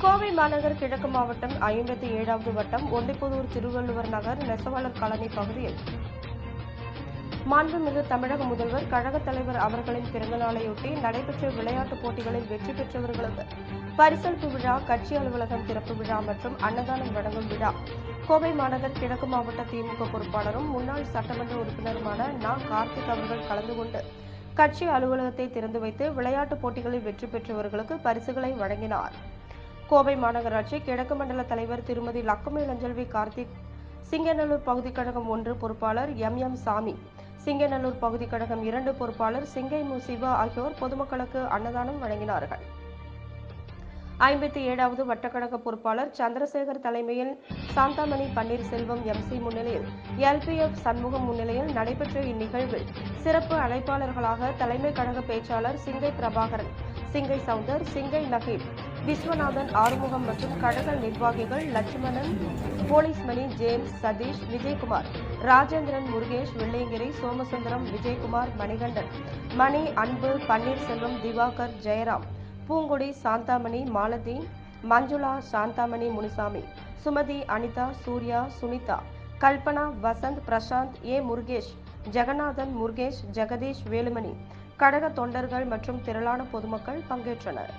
கோவை மாநகர் கிழக்கு மாவட்டம் ஐம்பத்தி ஏழாவது வட்டம் ஒண்டிப்புதூர் திருவள்ளுவர் நகர் நெசவாளர் காலனி பகுதியில். மாண்புமிகு தமிழக முதல்வர் கழகத் தலைவர் அவர்களின் பிறந்தநாளையொட்டி நடைபெற்ற விளையாட்டுப் போட்டிகளில் வெற்றி பெற்றவர்களுக்கு பரிசளிப்பு விழா கட்சி அலுவலகம் திறப்பு விழா மற்றும் அன்னதானம் வழங்கும் விழா. கோவை மாநகர் கிழக்கு மாவட்ட திமுக பொறுப்பாளரும் முன்னாள் சட்டமன்ற உறுப்பினருமான நா. கார்த்திக் அவர்கள் கலந்து கொண்டு கட்சி அலுவலகத்தை திறந்து வைத்து விளையாட்டுப் போட்டிகளில் வெற்றி பெற்றவர்களுக்கு பரிசுகளை வழங்கினார். கோவை மாநகராட்சி கிழக்கு மண்டல தலைவர் திருமதி லக்குமி லஞ்சல்வி கார்த்திக் சிங்கநல்லூர் பகுதி கழகம் ஒன்று பொறுப்பாளர் எம் எம் சாமி சிங்கநல்லூர் பகுதி கழகம் இரண்டு பொறுப்பாளர் சிங்கை மு சிவா ஆகியோர் பொதுமக்களுக்கு அன்னதானம் வழங்கினார்கள். ஐம்பத்தி ஏழாவது வட்டக்கழக பொறுப்பாளர் சந்திரசேகர் தலைமையில் சாந்தாமணி பன்னீர்செல்வம் எம்சி முன்னிலையில் எல்பிஎஃப் சண்முகம் முன்னிலையில் நடைபெற்ற இந்நிகழ்வில் சிறப்பு அழைப்பாளர்களாக தலைமை கழக பேச்சாளர் சிங்கை பிரபாகரன் சிங்கை சவுந்தர் சிங்கை நகீப் விஸ்வநாதன் ஆறுமுகம் மற்றும் கழக நிர்வாகிகள் லட்சுமணன் போலீஸ்மணி ஜேம்ஸ் சதீஷ் விஜயகுமார் ராஜேந்திரன் முருகேஷ் வெள்ளையங்கிரி சோமசுந்தரம் விஜயகுமார் மணிகண்டன் மணி அன்பு பன்னீர்செல்வம் திவாகர் ஜெயராம் பூங்குடி சாந்தாமணி மாலதி மஞ்சுளா சாந்தாமணி முனுசாமி சுமதி அனிதா சூர்யா சுனிதா கல்பனா வசந்த் பிரசாந்த் ஏ. முருகேஷ் ஜெகநாதன் முருகேஷ் ஜெகதீஷ் வேலுமணி கழக தொண்டர்கள் மற்றும் திரளான பொதுமக்கள் பங்கேற்றனர்.